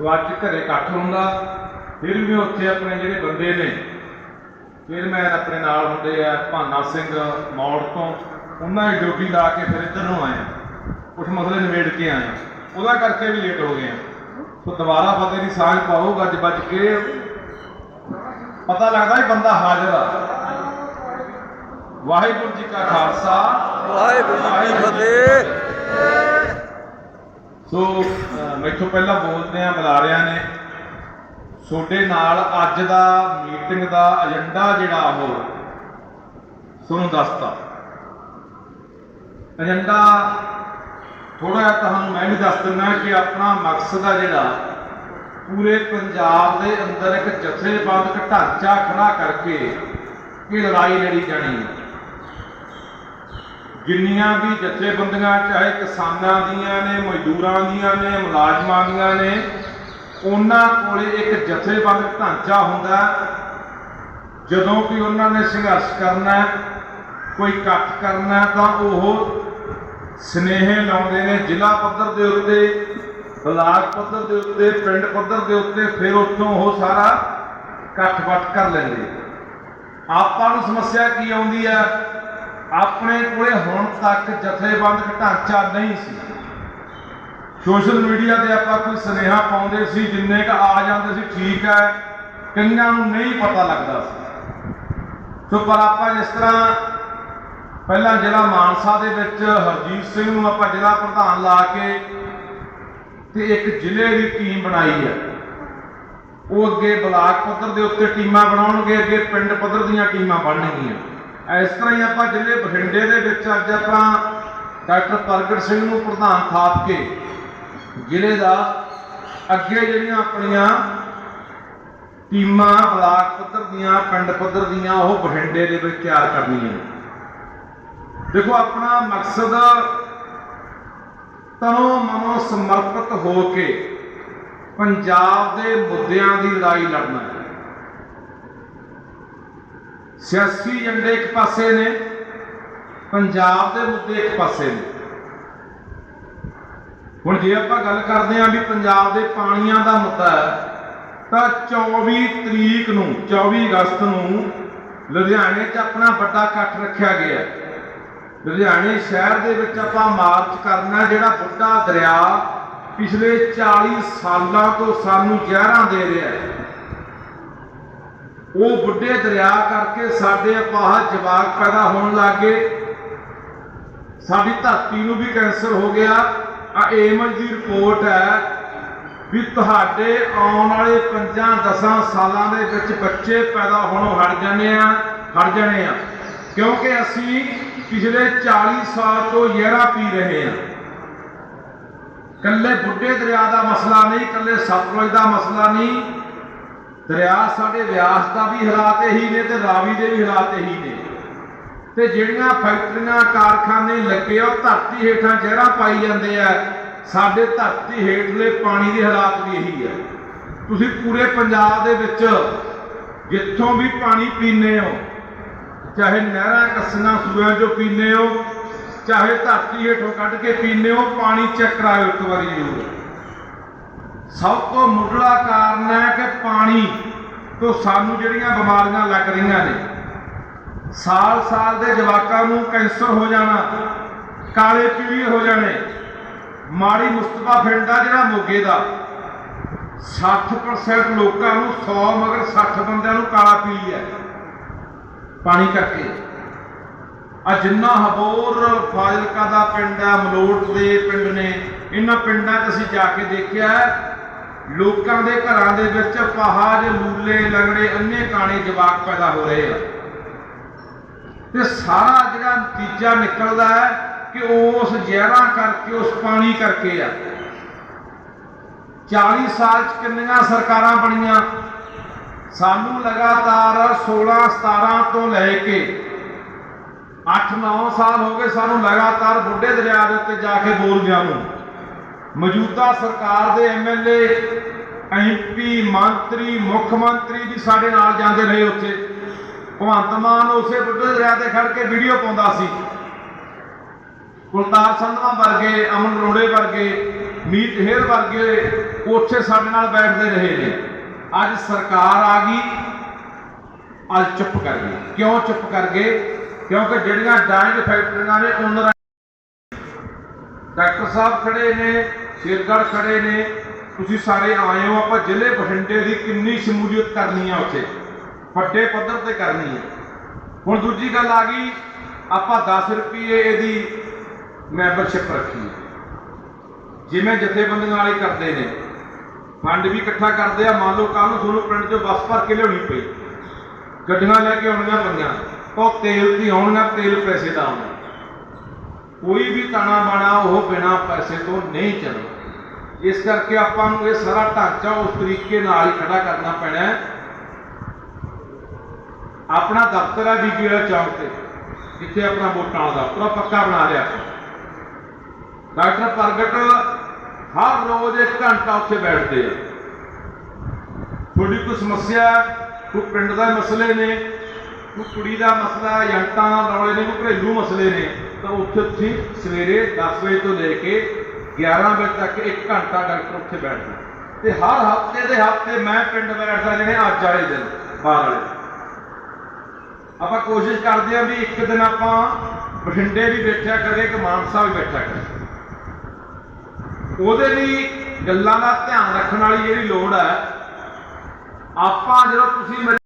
ਸੋ ਅੱਜ ਘਰੇ ਇਕੱਠ ਹੁੰਦਾ ਫਿਰ ਵੀ ਉੱਥੇ ਆਪਣੇ ਜਿਹੜੇ ਬੰਦੇ ਨੇ ਚੇਅਰਮੈਨ ਆਪਣੇ ਨਾਲ ਹੁੰਦੇ ਆ ਭਾਨਾ ਸਿੰਘ ਮੌੜ ਤੋਂ ਉਹਨਾਂ ਦੀ ਡਿਊਟੀ ਲਾ ਕੇ ਫਿਰ ਇੱਧਰ ਨੂੰ ਆਏ ਆ। ਕੁਝ ਮਸਲੇ ਨਿਬੇੜ ਕੇ ਆਏ ਆ। ਉਹਦਾ ਕਰਕੇ ਵੀ ਲੇਟ ਹੋ ਗਏ ਆ। ਸੋ ਦੁਬਾਰਾ ਫਤਿਹ ਦੀ ਸਾਂਝ ਪਾਓ ਗੱਜ ਵੱਜ ਕੇ। ਪਤਾ ਲੱਗਦਾ ਵੀ ਬੰਦਾ ਹਾਜ਼ਰ ਆ। ਵਾਹਿਗੁਰੂ ਜੀ ਕਾ ਖਾਲਸਾ। ਵਾਹਿਗੁਰੂ ਜੀ ਕੀ ਫਤਿਹ। ਸੋ, ਅਹ, ਮੈਥੋਂ ਪਹਿਲਾਂ ਬੋਲਦੇ ਆ ਬੁਲਾਰਿਆਂ ਨੇ। ਤੁਹਾਡੇ ਨਾਲ ਅੱਜ ਦਾ ਮੀਟਿੰਗ ਦਾ ਏਜੰਡਾ ਜਿਹੜਾ ਉਹ ਤੁਹਾਨੂੰ ਦੱਸਤਾ। ਏਜੰਡਾ ਥੋੜਾ ਜਿਹਾ ਤੁਹਾਨੂੰ ਮੈਂ ਵੀ ਦੱਸ ਦਿੰਦਾ ਕਿ ਆਪਣਾ ਮਕਸਦ ਆ ਜਿਹੜਾ ਪੂਰੇ ਪੰਜਾਬ ਦੇ ਅੰਦਰ ਇੱਕ ਜਥੇਬੰਦ ਢਾਂਚਾ ਖੜਾ ਕਰਕੇ ਇਹ ਲੜਾਈ ਲੜੀ ਜਾਣੀ ਹੈ। ਜਿੰਨੀਆਂ ਵੀ ਜਥੇਬੰਦੀਆਂ, ਚਾਹੇ ਕਿਸਾਨਾਂ ਦੀਆਂ ਨੇ, ਮਜ਼ਦੂਰਾਂ ਦੀਆਂ ਨੇ, ਮੁਲਾਜ਼ਮਾਂ ਦੀਆਂ ਨੇ, ਉਹਨਾਂ ਕੋਲੇ ਇੱਕ ਜਥੇਬੰਦ ਢਾਂਚਾ ਹੁੰਦਾ ਜਦੋਂ ਕਿ ਉਹਨਾਂ ਨੇ ਸੰਘਰਸ਼ ਕਰਨਾ ਕੋਈ ਇਕੱਠ ਕਰਨਾ ਤਾਂ ਉਹ ਸਨੇਹ ਲਾਉਂਦੇ ਨੇ, ਜ਼ਿਲ੍ਹਾ ਪੱਧਰ ਦੇ ਉੱਤੇ, ਬਲਾਕ ਪੱਧਰ ਦੇ ਉੱਤੇ, ਪਿੰਡ ਪੱਧਰ ਦੇ ਉੱਤੇ, ਫਿਰ ਉੱਥੋਂ ਉਹ ਸਾਰਾ ਇਕੱਠ ਵੱਟ ਕਰ ਲੈਂਦੇ ਆਪਾਂ ਨੂੰ ਸਮੱਸਿਆ ਕੀ ਆਉਂਦੀ ਹੈ? ਆਪਣੇ ਕੋਲੇ ਹੁਣ ਤੱਕ ਜਥੇਬੰਦ ਢਾਂਚਾ ਨਹੀਂ ਸੀ। ਸੋਸ਼ਲ ਮੀਡੀਆ ਤੇ ਆਪਾਂ ਕੋਈ ਸੁਨੇਹਾ ਪਾਉਂਦੇ ਸੀ, ਜਿੰਨੇ ਕ ਆ ਜਾਂਦੇ ਸੀ, ਠੀਕ ਹੈ ਕਈਆਂ ਨੂੰ ਨਹੀਂ ਪਤਾ ਲੱਗਦਾ ਸੀ। ਸੋ ਪਰ ਆਪਾਂ ਜਿਸ ਤਰ੍ਹਾਂ ਪਹਿਲਾਂ ਜ਼ਿਲ੍ਹਾ ਮਾਨਸਾ ਦੇ ਵਿੱਚ ਹਰਜੀਤ ਸਿੰਘ ਨੂੰ ਆਪਾਂ ਜ਼ਿਲ੍ਹਾ ਪ੍ਰਧਾਨ ਲਾ ਕੇ ਤੇ ਇੱਕ ਜ਼ਿਲ੍ਹੇ ਦੀ ਟੀਮ ਬਣਾਈ ਹੈ। ਉਹ ਅੱਗੇ ਬਲਾਕ ਪੱਧਰ ਦੇ ਉੱਤੇ ਟੀਮਾਂ ਬਣਾਉਣਗੇ, ਅੱਗੇ ਪਿੰਡ ਪੱਧਰ ਦੀਆਂ ਟੀਮਾਂ ਬਣਨਗੀਆਂ। ਇਸ ਤਰ੍ਹਾਂ ਹੀ ਆਪਾਂ ਜ਼ਿਲ੍ਹੇ ਬਠਿੰਡੇ ਦੇ ਵਿੱਚ ਅੱਜ ਆਪਾਂ ਡਾਕਟਰ ਪ੍ਰਗਟ ਸਿੰਘ ਨੂੰ ਪ੍ਰਧਾਨ ਥਾਪ ਕੇ ਜ਼ਿਲ੍ਹੇ ਦਾ ਅੱਗੇ ਜਿਹੜੀਆਂ ਆਪਣੀਆਂ ਟੀਮਾਂ, ਬਲਾਕ ਪੱਧਰ ਦੀਆਂ, ਪਿੰਡ ਪੱਧਰ ਦੀਆਂ ਉਹ ਬਠਿੰਡੇ ਦੇ ਵਿੱਚ ਤਿਆਰ ਕਰਨੀਆਂ ਦੇਖੋ, ਆਪਣਾ ਮਕਸਦ ਤਨੋ ਮਨੋ ਸਮਰਪਿਤ ਹੋ ਕੇ ਪੰਜਾਬ ਦੇ ਮੁੱਦਿਆਂ ਦੀ ਲੜਾਈ ਲੜਨਾ ਹੈ। ਸਿਆਸੀ ਏਜੰਡੇ ਇੱਕ ਪਾਸੇ ਨੇ, ਪੰਜਾਬ ਦੇ ਮੁੱਦੇ ਇੱਕ ਪਾਸੇ ਨੇ। ਹੁਣ ਜੇ ਆਪਾਂ ਗੱਲ ਕਰਦੇ ਆਂ ਵੀ ਪੰਜਾਬ ਦੇ ਪਾਣੀਆਂ ਦਾ ਮੁੱਦਾ ਤਾਂ 24 ਤਰੀਕ ਨੂੰ 24 ਅਗਸਤ ਨੂੰ ਲੁਧਿਆਣੇ 'ਚ ਆਪਣਾ ਵੱਡਾ ਇਕੱਠ ਰੱਖਿਆ ਗਿਆ ਲੁਧਿਆਣੇ ਸ਼ਹਿਰ ਦੇ ਵਿੱਚ ਆਪਾਂ ਮਾਰਚ ਕਰਨਾ ਜਿਹੜਾ ਬੁੱਢਾ ਦਰਿਆ ਪਿਛਲੇ 40 ਸਾਲਾਂ ਤੋਂ ਸਾਨੂੰ ਜ਼ਹਿਰਾਂ ਦੇ ਰਿਹਾ ਹੈ। ਉਹ ਬੁੱਢੇ ਦਰਿਆ ਕਰਕੇ ਸਾਡੇ ਅਪਾਹ ਜਵਾਕ ਪੈਦਾ ਹੋਣ ਲੱਗੇ ਸਾਡੀ ਧਰਤੀ ਨੂੰ ਵੀ ਕੈਂਸਰ ਹੋ ਗਿਆ। ਆ ਏਮਜ ਦੀ ਰਿਪੋਰਟ ਹੈ ਵੀ ਤੁਹਾਡੇ ਆਉਣ ਵਾਲੇ 5-10 ਸਾਲਾਂ ਦੇ ਵਿੱਚ ਬੱਚੇ ਪੈਦਾ ਹੋਣੋਂ ਹਟ ਜਾਣੇ ਆ, ਹਟ ਜਾਣੇ ਆ। ਕਿਉਂਕਿ ਅਸੀਂ ਪਿਛਲੇ 40 ਸਾਲ ਤੋਂ ਜ਼ਹਿਰਾ ਪੀ ਰਹੇ ਆ। ਕੱਲੇ ਬੁੱਢੇ ਦਰਿਆ ਦਾ ਮਸਲਾ ਨਹੀਂ ਕੱਲੇ ਸਤਲੁਜ ਦਾ ਮਸਲਾ ਨਹੀਂ ਦਰਿਆ ਸਾਡੇ ਵਿਆਸ ਦਾ ਵੀ ਹਾਲਾਤ ਇਹੀ ਨੇ ਤੇ ਰਾਵੀ ਦੇ ਵੀ ਹਾਲਾਤ ਇਹੀ ਨੇ। ਤੇ ਜਿਹੜੀਆਂ ਫੈਕਟਰੀਆਂ, ਕਾਰਖਾਨੇ ਲੱਗੇ ਉਹ ਧਰਤੀ ਹੇਠਾਂ ਜ਼ਹਿਰਾਂ ਪਾਈ ਜਾਂਦੇ ਆ। ਸਾਡੇ ਧਰਤੀ ਹੇਠਲੇ ਪਾਣੀ ਦੇ ਹਾਲਾਤ ਵੀ ਇਹੀ ਆ। ਤੁਸੀਂ ਪੂਰੇ ਪੰਜਾਬ ਦੇ ਵਿੱਚ ਜਿੱਥੋਂ ਵੀ ਪਾਣੀ ਪੀਂਦੇ ਹੋ, ਚਾਹੇ ਨਹਿਰਾਂ ਕੱਸੀਆਂ ਸੂਆਂ ਚੋਂ ਪੀਂਦੇ ਹੋ, ਚਾਹੇ ਧਰਤੀ ਹੇਠੋਂ ਕੱਢ ਕੇ ਪੀਂਦੇ ਹੋ, ਪਾਣੀ ਚੈੱਕ ਕਰਾਇਓ ਇੱਕ ਵਾਰੀ ਜ਼ਰੂਰ। ਸਭ ਤੋਂ ਮੁੱਢਲਾ ਕਾਰਨ ਹੈ ਕਿ ਪਾਣੀ ਤੋਂ ਸਾਨੂੰ ਜਿਹੜੀਆਂ ਬਿਮਾਰੀਆਂ ਲੱਗ ਰਹੀਆਂ ਨੇ, ਸਾਲ-ਸਾਲ ਦੇ ਜਵਾਕਾਂ ਨੂੰ ਕੈਂਸਰ ਹੋ ਜਾਣਾ, ਕਾਲੇ ਪੀਲੇ ਹੋ ਜਾਣੇ, ਮਾੜੀ ਮੁਸਤਫਾ ਪਿੰਡ ਆ ਜਿਹੜਾ ਮੋਗੇ ਦਾ 60% ਲੋਕਾਂ ਨੂੰ 100 ਮਗਰ 60 ਬੰਦਿਆਂ ਨੂੰ ਕਾਲਾ ਪੀਲੀ ਹੈ, ਪਾਣੀ ਕਰਕੇ। ਆ ਜਿੰਨਾ ਹਬੋਰ ਫਾਜ਼ਿਲਕਾ ਦਾ ਪਿੰਡ ਹੈ, ਮਲੋਟ ਦੇ ਪਿੰਡ ਨੇ, ਇਹਨਾਂ ਪਿੰਡਾਂ 'ਚ ਅਸੀਂ ਜਾ ਕੇ ਦੇਖਿਆ ਲੋਕਾਂ ਦੇ ਘਰਾਂ ਦੇ ਵਿੱਚ ਪਹਾਜ ਮੂਲੇ ਲੰਗੜੇ, ਅੰਨੇ ਕਾਣੇ ਜਵਾਕ ਪੈਦਾ ਹੋ ਰਹੇ ਆ। ਤੇ ਸਾਰਾ ਜਿਹੜਾ ਨਤੀਜਾ ਨਿਕਲਦਾ ਹੈ ਕਿ ਉਸ ਜ਼ਹਿਰਾਂ ਕਰਕੇ, ਉਸ ਪਾਣੀ ਕਰਕੇ ਆ। 40 ਸਾਲ ਚ ਕਿੰਨੀਆਂ ਸਰਕਾਰਾਂ ਬਣੀਆਂ? ਸਾਨੂੰ ਲਗਾਤਾਰ 16 17 ਤੋਂ ਲੈ ਕੇ 8-9 ਸਾਲ ਹੋ ਗਏ ਸਾਨੂੰ ਲਗਾਤਾਰ ਬੁੱਢੇ ਦਰਿਆ ਦੇ ਉੱਤੇ ਜਾ ਕੇ ਬੋਲ ਗਿਆ ਨੂੰ। ਮੌਜੂਦਾ ਸਰਕਾਰ ਦੇ ਐਮਐਲਏ ਐਮਪੀ ਮੰਤਰੀ, ਮੁੱਖ ਮੰਤਰੀ ਵੀ ਸਾਡੇ ਨਾਲ ਜਾਂਦੇ ਰਹੇ ਉੱਥੇ। ਭਗਵੰਤ ਮਾਨ ਉਸੇ ਬੁੱਢੇ ਦਰਿਆ ਤੇ ਖੜ ਕੇ ਵੀਡੀਓ ਪਾਉਂਦਾ ਸੀ। ਕੁਲਤਾਰ ਸੰਧਵਾ ਵਰਗੇ, ਅਮਨ ਰੋੜੇ ਵਰਗੇ, ਮੀਤ ਹੇਰ ਵਰਗੇ ਉੱਥੇ ਸਾਡੇ ਨਾਲ ਬੈਠਦੇ ਰਹੇ ਨੇ। ਅੱਜ ਸਰਕਾਰ ਆ ਗਈ। ਅੱਜ ਚੁੱਪ ਕਰ ਗਈ। ਕਿਉਂ ਚੁੱਪ ਕਰ ਗਏ? ਕਿਉਂਕਿ ਜਿਹੜੀਆਂ ਡਾਇੰਗ ਫੈਕਟਰੀਆਂ ਨੇ, ਉਹਨਾਂ ਦਾ ਡਾਕਟਰ ਸਾਹਿਬ ਖੜੇ ਨੇ। ਸ਼ੇਰਗੜ੍ਹ ਖੜੇ ਨੇ। ਤੁਸੀਂ ਸਾਰੇ ਆਏ ਹੋ। ਆਪਾਂ ਜ਼ਿਲ੍ਹੇ ਬਠਿੰਡੇ ਦੀ ਕਿੰਨੀ ਸ਼ਮੂਲੀਅਤ ਕਰਨੀ ਆ ਉੱਥੇ? ਵੱਡੇ ਪੱਧਰ ਤੇ ਕਰਨੀ ਹੈ ਹੁਣ ਦੂਜੀ ਗੱਲ ਆ ਗਈ, ਆਪਾਂ 10 ਰੁਪਏ ਇਹਦੀ ਮੈਂਬਰਸ਼ਿਪ ਰੱਖੀ ਜਿਵੇਂ ਜਥੇਬੰਦੀਆਂ ਵਾਲੇ ਕਰਦੇ ਨੇ, ਫੰਡ ਵੀ ਇਕੱਠਾ ਕਰਦੇ ਆ। ਮੰਨ ਲਓ ਕੱਲ ਨੂੰ ਤੁਹਾਨੂੰ ਪਿੰਡ 'ਚੋਂ ਬੱਸ ਭਰ ਕੇ ਲਿਆਉਣੀ ਪਈ। ਗੱਡੀਆਂ ਲੈ ਕੇ ਆਉਣੀਆਂ ਪਈਆਂ। ਤਾਂ ਉਹ ਤੇਲ ਦੀ ਆਉਣੀਆਂ, ਤੇਲ ਪੈਸੇ ਦਾ ਆਉਣਾ। ਕੋਈ ਵੀ ਤਾਣਾ ਬਾਣਾ ਉਹ ਬਿਨਾ ਪੈਸੇ ਤੋਂ ਨਹੀਂ ਚੱਲਦਾ। ਇਸ ਕਰਕੇ ਆਪਾਂ ਨੂੰ ਇਹ ਸਾਰਾ ਢਾਂਚਾ ਉਸ ਤਰੀਕੇ ਨਾਲ ਹੀ ਖੜਾ ਕਰਨਾ ਪੈਣਾ ਹੈ। ਆਪਣਾ ਦਫ਼ਤਰ ਹੈ ਬੀਬੀ ਵਾਲਾ ਚੌਂਕ ਤੇ। ਜਿੱਥੇ ਆਪਣਾ ਵੋਟਾਂ ਦਾ ਪੂਰਾ ਪੱਕਾ ਬਣਾ ਲਿਆ। ਡਾਕਟਰ ਪ੍ਰਗਟ ਹਰ ਰੋਜ਼ ਇੱਕ ਘੰਟਾ ਉੱਥੇ ਬੈਠਦੇ ਆ। ਤੁਹਾਡੀ ਕੋਈ ਸਮੱਸਿਆ ਕੋਈ ਪਿੰਡ ਦਾ ਮਸਲੇ ਨੇ? ਕੋਈ ਕੁੜੀ ਦਾ ਮਸਲਾ ਏਜੰਟਾਂ ਨਾਲ ਰੌਲੇ ਨੇ, ਕੋਈ ਘਰੇਲੂ ਮਸਲੇ ਨੇ? ਤਾਂ ਉੱਥੇ ਤੁਸੀਂ ਸਵੇਰੇ 10 ਵਜੇ ਤੋਂ ਲੈ ਕੇ 11 ਵਜੇ ਤੱਕ ਇੱਕ ਘੰਟਾ ਡਾਕਟਰ ਉੱਥੇ ਬੈਠਦਾ ਤੇ ਹਰ ਹਫ਼ਤੇ ਦੇ ਹਫ਼ਤੇ ਮੈਂ ਪਿੰਡ ਬੈਠਦਾ ਜਿਹੜੇ ਅੱਜ ਵਾਲੇ ਦਿਨ, ਬਾਹਰ ਵਾਲੇ ਆਪਾਂ ਕੋਸ਼ਿਸ਼ ਕਰਦੇ ਆ ਵੀ ਇੱਕ ਦਿਨ ਆਪਾਂ ਬਠਿੰਡੇ ਵੀ ਬੈਠਿਆ ਕਰੇ ਕਿ ਮਾਨਸਾ ਵੀ ਬੈਠਿਆ ਕਰੇ ਉਹਦੇ ਲਈ ਗੱਲਾਂ ਦਾ ਧਿਆਨ ਰੱਖਣ ਵਾਲੀ ਜਿਹੜੀ ਲੋੜ ਹੈ, ਆਪਾਂ ਜਦੋਂ ਤੁਸੀਂ ਮੇਰੇ